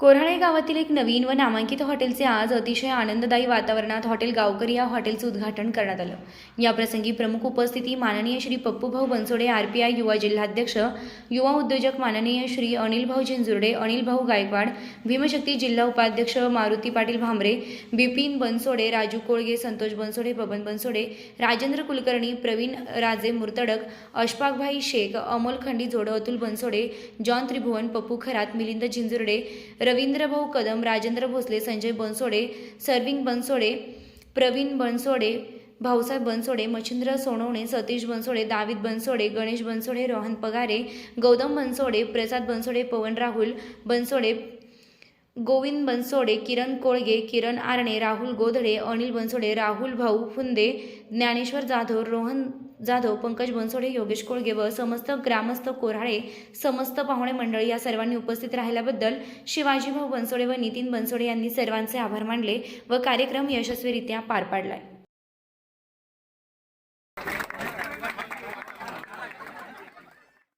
कोराळे गावातील एक नवीन व नामांकित हॉटेलचे आज अतिशय आनंददायी वातावरणात हॉटेल गावकरी या हॉटेलचं उद्घाटन करण्यात आलं. याप्रसंगी प्रमुख उपस्थिती माननीय Shri Pappubhau Bansode R P I युवा जिल्हाध्यक्ष युवा उद्योजक माननीय श्री अनिल भाऊ झिंजुर्डे अनिल भाऊ गायकवाड भीमशक्ती जिल्हा उपाध्यक्ष मारुती पाटील भांबरे बिपिन बनसोडे राजू कोळगे संतोष बनसोडे बबन बनसोडे राजेंद्र कुलकर्णी प्रवीण राजे मुर्तडक अशफाकभाई शेख अमोल खंडीजोड अतुल बनसोडे जॉन त्रिभुवन पप्पू खरात मिलिंद झिंजुर्डे रवींद्र भाऊ कदम राजेंद्र भोसले संजय बनसोडे सर्विंग बनसोडे प्रवीण बनसोडे भाऊसाहेब बनसोडे मच्छिंद्र सोनवणे सतीश बनसोडे दावीद बनसोडे गणेश बनसोडे रोहन पगारे गौतम बनसोडे प्रसाद बनसोडे पवन राहुल बनसोडे गोविंद बनसोडे किरण कोळगे किरण आरणे राहुल गोधडे अनिल बनसोडे राहुल भाऊ फुंदे ज्ञानेश्वर जाधव रोहन जाधव पंकज बनसोडे योगेश कोळगे व समस्त ग्रामस्थ कोराळे समस्त पाहुणे मंडळी या सर्वांनी उपस्थित राहिल्याबद्दल शिवाजीभाऊ बनसोडे व नितीन बनसोडे यांनी सर्वांचे आभार मानले व कार्यक्रम यशस्वीरित्या पार पाडलाय.